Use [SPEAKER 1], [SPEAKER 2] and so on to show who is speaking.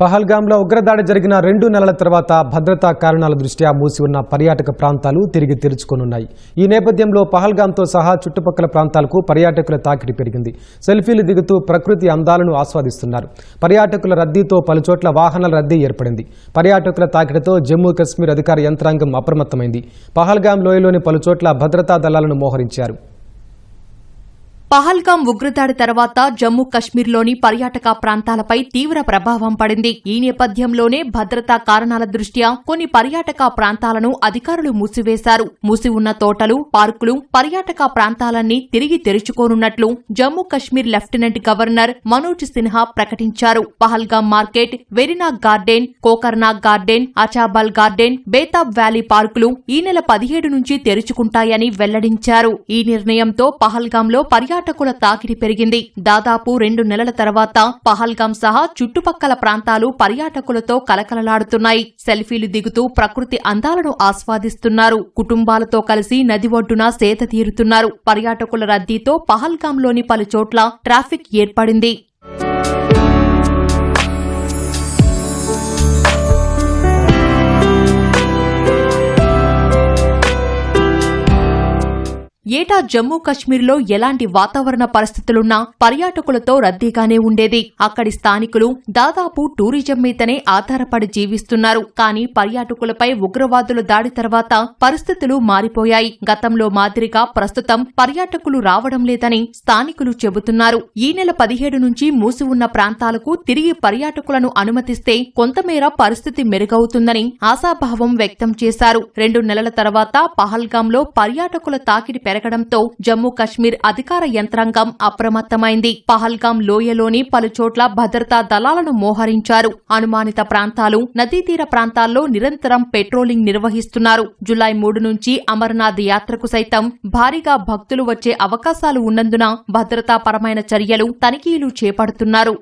[SPEAKER 1] పహల్గాంలో ఉగ్రదాడి జరిగిన రెండు నెలల తర్వాత భద్రతా కారణాల దృష్ట్యా మూసి ఉన్న పర్యాటక ప్రాంతాలు తిరిగి తెరుచుకోనున్నాయి. ఈ నేపథ్యంలో పహల్గాంతో సహా చుట్టుపక్కల ప్రాంతాలకు పర్యాటకుల తాకిడి పెరిగింది. సెల్ఫీలు దిగుతూ ప్రకృతి అందాలను ఆస్వాదిస్తున్నారు. పర్యాటకుల రద్దీతో పలుచోట్ల వాహనాల రద్దీ ఏర్పడింది. పర్యాటకుల తాకిడితో జమ్మూ కశ్మీర్ అధికార యంత్రాంగం అప్రమత్తమైంది. పహల్గాం లోయలోని పలుచోట్ల భద్రతా దళాలను మోహరించారు.
[SPEAKER 2] పహల్గాం ఉగ్రదాడి తర్వాత జమ్మూ కశ్మీర్లోని పర్యాటక ప్రాంతాలపై తీవ్ర ప్రభావం పడింది. ఈ నేపథ్యంలోనే భద్రతా కారణాల దృష్ట్యా కొన్ని పర్యాటక ప్రాంతాలను అధికారులు మూసివేశారు. మూసి ఉన్న తోటలు పార్కులు పర్యాటక ప్రాంతాలన్నీ తిరిగి తెరుచుకోనున్నట్లు జమ్మూ కశ్మీర్ లెఫ్టినెంట్ గవర్నర్ మనోజ్ సిన్హా ప్రకటించారు. Pahalgam market Verinag garden Kokernag garden Achabal garden Betaab valley పార్కులు ఈ నెల పదిహేడు నుంచి తెరుచుకుంటాయని వెల్లడించారు. ఈ నిర్ణయంతో పహల్గాంలో పర్యాటకుల తాకిడి పెరిగింది. దాదాపు రెండు నెలల తర్వాత పహల్గాం సహా చుట్టుపక్కల ప్రాంతాలు పర్యాటకులతో కలకలలాడుతున్నాయి. సెల్ఫీలు దిగుతూ ప్రకృతి అందాలను ఆస్వాదిస్తున్నారు. కుటుంబాలతో కలిసి నది ఒడ్డున సేద తీరుతున్నారు. పర్యాటకుల రద్దీతో పహల్గాంలోని పలు చోట్ల ట్రాఫిక్ ఏర్పడింది. ఏటా జమ్మూ కశ్మీర్లో ఎలాంటి వాతావరణ పరిస్థితులున్నా పర్యాటకులతో రద్దీగానే ఉండేది. అక్కడి స్థానికులు దాదాపు టూరిజం మీదనే ఆధారపడి జీవిస్తున్నారు. కానీ పర్యాటకులపై ఉగ్రవాదుల దాడి తర్వాత పరిస్థితులు మారిపోయాయి. గతంలో మాదిరిగా ప్రస్తుతం పర్యాటకులు రావడం లేదని స్థానికులు చెబుతున్నారు. ఈ నెల పదిహేడు నుంచి మూసి ఉన్న ప్రాంతాలకు తిరిగి పర్యాటకులను అనుమతిస్తే కొంతమేర పరిస్థితి మెరుగవుతుందని ఆశాభావం వ్యక్తం చేశారు. రెండు నెలల తర్వాత పహల్గాంలో పర్యాటకుల తాకిడి పెరగ పెరగడంతో జమ్మూ కశ్మీర్ అధికార యంత్రాంగం అప్రమత్తమైంది. పహల్గాం లోయలోని పలు చోట్ల భద్రతా దళాలను మోహరించారు. అనుమానిత ప్రాంతాలు నదీతీర ప్రాంతాల్లో నిరంతరం పెట్రోలింగ్ నిర్వహిస్తున్నారు. జులై మూడు నుంచి అమర్నాథ్ యాత్రకు సైతం భారీగా భక్తులు వచ్చే అవకాశాలు ఉన్నందున భద్రతాపరమైన చర్యలు తనిఖీలు చేపడుతున్నారు.